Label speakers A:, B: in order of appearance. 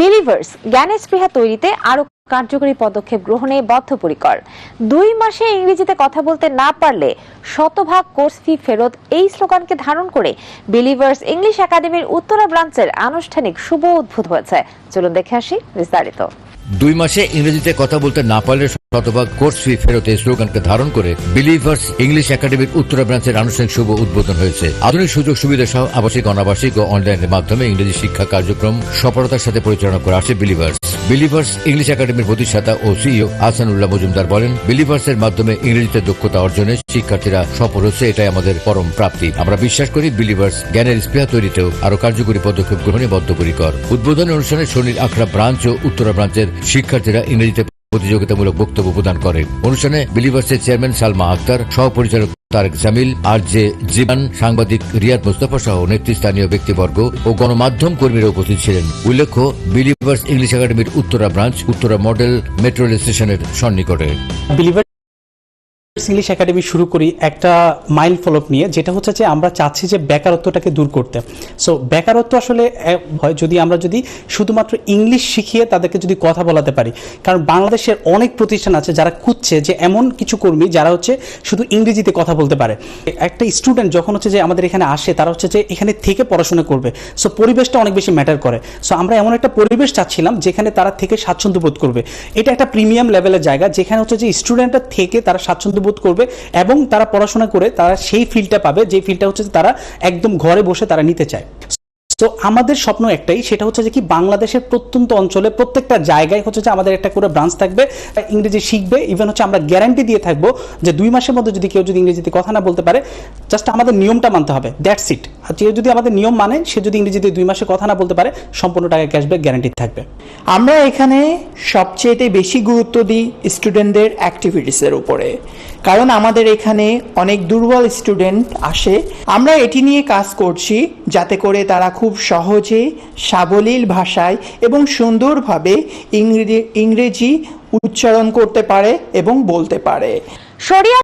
A: Believers জ্ঞানের স্পৃহা তৈরিতে আরও কার্যকরী পদক্ষেপ গ্রহণে বদ্ধপরিকর। দুই মাসে ইংরেজিতে কথা বলতে না পারলে শতভাগ কোর্স ফি ফেরত এই স্লোগানকে ধারণ করে বিলিভার্স ইংলিশ একাডেমির উত্তরা ব্রাঞ্চের আনুষ্ঠানিক শুভ উদ্ভূত হয়েছে। চলুন দেখে আসি বিস্তারিত।
B: দুই মাসে ইংরেজিতে কথা বলতে না পারলে শতভাগ কোর্স ফি ফেরত এই স্লোগানকে ধারণ করে বিলিভার্স ইংলিশ একাডেমির উত্তরা ব্রাঞ্চের আনুষ্ঠানিক শুভ উদ্বোধন হয়েছে। আধুনিক সুযোগ সুবিধা সহ আবাসিক, অনাবাসিক ও অনলাইনের মাধ্যমে ইংরেজি শিক্ষা কার্যক্রম সফলতার সাথে পরিচালনা করে আসে বিলিভার্স বিলিভার্স ইংলিশ একাডেমির প্রতিষ্ঠাতা ও সিইও আহসানুল্লাহ মজুমদার বলেন বিলিভার্স এর মাধ্যমে ইংরেজিতে দক্ষতা অর্জনে শিক্ষার্থীরা সফল হচ্ছে, এটাই আমাদের পরম প্রাপ্তি। আমরা বিশ্বাস করি বিলিভার্স জ্ঞানের স্পৃহা তৈরিতেও আরও কার্যকরী পদক্ষেপ গ্রহণে বদ্ধপরিকর উদ্বোধনী অনুষ্ঠানে শনির আখড়া ব্রাঞ্চ ও উত্তরা ব্রাঞ্চের শিক্ষার্থীরা ইংরেজিতে প্রতিযোগিতামূলক বক্তব্য প্রদান করে অনুষ্ঠানে বিলিভার্সের চেয়ারম্যান সালমা আক্তার, সহপরিচালক তারেক জামিল আর জে জীবন, সাংবাদিক রিয়াদ মুস্তাফা সহ নেতৃস্থানীয় ব্যক্তিবর্গ ও গণমাধ্যম কর্মীরা উপস্থিত ছিলেন। উল্লেখ্য, বিলিভার্স ইংলিশ একাডেমির Uttara branch, Uttara model metro rail স্টেশনের সন্নিকটে।
C: ইংলিশ একাডেমি শুরু করি একটা মাইল ফলক নিয়ে, যেটা হচ্ছে যে আমরা চাচ্ছি যে বেকারত্বটাকে দূর করতে। সো বেকারত্ব আসলে হয় যদি আমরা যদি শুধুমাত্র ইংলিশ শিখিয়ে তাদেরকে যদি কথা বলাতে পারি, কারণ বাংলাদেশের অনেক প্রতিষ্ঠান আছে যারা খুঁজছে যে এমন কিছু কর্মী যারা হচ্ছে শুধু ইংরেজিতে কথা বলতে পারে। একটা স্টুডেন্ট যখন হচ্ছে যে আমাদের এখানে আসে, তারা হচ্ছে যে এখানে থেকে পড়াশোনা করবে। সো পরিবেশটা অনেক বেশি ম্যাটার করে। সো আমরা এমন একটা পরিবেশ চাচ্ছিলাম যেখানে তারা থেকে স্বাচ্ছন্দ্য বোধ করবে। এটা একটা প্রিমিয়াম লেভেলের জায়গা, যেখানে হচ্ছে যে স্টুডেন্টরা থেকে তারা স্বাচ্ছন্দ্য বোধ করবে এবং তারা পড়াশোনা করে তারা সেই ফিল্ডটা পাবে, যে ফিল্ডটা হচ্ছে তারা একদম ঘরে বসে তারা নিতে চায়। তো আমাদের স্বপ্ন একটাই, সেটা হচ্ছে যে কি বাংলাদেশের প্রত্যন্ত অঞ্চলে প্রত্যেকটা জায়গায় হচ্ছে যে আমাদের একটা করে ব্রাঞ্চ থাকবে, ইংরেজি শিখবে ইভেন হচ্ছে আমরা গ্যারান্টি দিয়ে থাকব যে দুই মাসের মধ্যে যদি কেউ যদি ইংরেজিতে কথা না বলতে পারে জাস্ট আমাদের নিয়মটা মানতে হবে দ্যাটস ইট আর কেউ যদি আমাদের নিয়ম মানে সে যদি ইংরেজিতে দুই মাসে কথা না বলতে পারে, সম্পূর্ণ টাকা ক্যাশব্যাক গ্যারান্টি থাকবে।
D: আমরা এখানে সবচেয়ে বেশি গুরুত্ব দিই স্টুডেন্টদের অ্যাক্টিভিটিসের উপরে। কারণ আমাদের এখানে অনেক দুর্বল স্টুডেন্ট আসে। আমরা এটি নিয়ে কাজ করছি যাতে করে তারা খুব সহজে, সাবলীল ভাষায় এবং সুন্দরভাবে ইংরেজি ইংরেজি উচ্চারণ করতে পারে এবং বলতে পারে।
A: শরিয়া